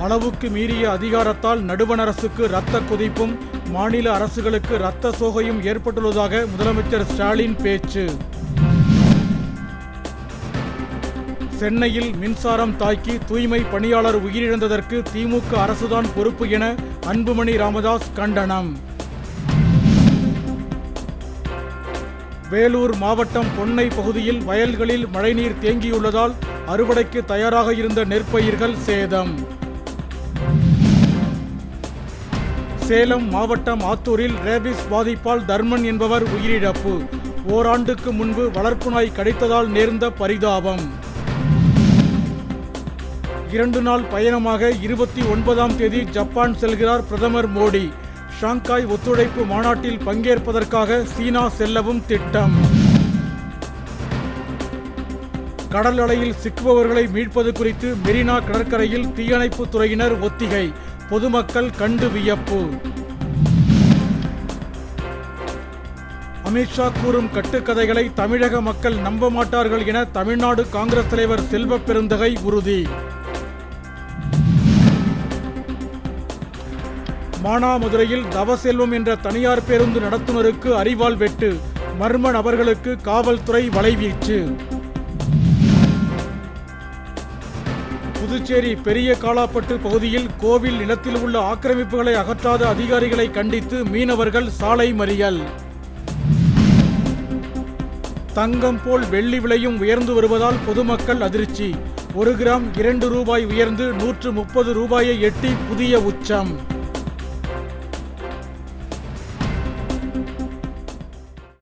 அளவுக்கு மீறிய அதிகாரத்தால் நடுவண் அரசுக்கு இரத்த குதிப்பும் மாநில அரசுகளுக்கு இரத்த சோகையும் ஏற்பட்டுள்ளதாக முதலமைச்சர் ஸ்டாலின் பேச்சு. சென்னையில் மின்சாரம் தாக்கி தூய்மை பணியாளர் உயிரிழந்ததற்கு திமுக அரசுதான் பொறுப்பு என அன்புமணி ராமதாஸ் கண்டனம். வேலூர் மாவட்டம் பொன்னை பகுதியில் வயல்களில் மழைநீர் தேங்கியுள்ளதால் அறுவடைக்கு தயாராக இருந்த நெற்பயிர்கள் சேதம். சேலம் மாவட்டம் ஆத்தூரில் ரேபிஸ் பாதிப்பால் தர்மன் என்பவர் உயிரிழப்பு. ஓராண்டுக்கு முன்பு வளர்ப்பு நாய் கடித்ததால் நேர்ந்த பரிதாபம். இரண்டு நாள் பயணமாக இருபத்தி ஒன்பதாம் தேதி ஜப்பான் செல்கிறார் பிரதமர் மோடி. ஷாங்காய் ஒத்துழைப்பு மாநாட்டில் பங்கேற்பதற்காக சீனா செல்லவும் திட்டம். கடல் அலையில் சிக்குபவர்களை மீட்பது குறித்து மெரினா கடற்கரையில் தீயணைப்பு துறையினர் ஒத்திகை. பொதுமக்கள் கண்டு வியப்பு. அமித்ஷா கூறும் கட்டுக்கதைகளை தமிழக மக்கள் நம்ப மாட்டார்கள் என தமிழ்நாடு காங்கிரஸ் தலைவர் செல்வ பெருந்தகை உறுதி. மானாமதுரையில் தவசெல்வம் என்ற தனியார் பேருந்து நடத்துனருக்கு அறிவால் வெட்டு. மர்ம நபர்களுக்கு காவல்துறை வலைவீச்சு. புதுச்சேரி பெரிய காலாப்பட்டு பகுதியில் கோவில் நிலத்தில் உள்ள ஆக்கிரமிப்புகளை அகற்றாத அதிகாரிகளை கண்டித்து மீனவர்கள் சாலை மறியல். தங்கம் போல் வெள்ளி விலையும் உயர்ந்து வருவதால் பொதுமக்கள் அதிர்ச்சி. ஒரு கிராம் இரண்டு ரூபாய் உயர்ந்து நூற்று முப்பது ரூபாயை எட்டி புதிய உச்சம்.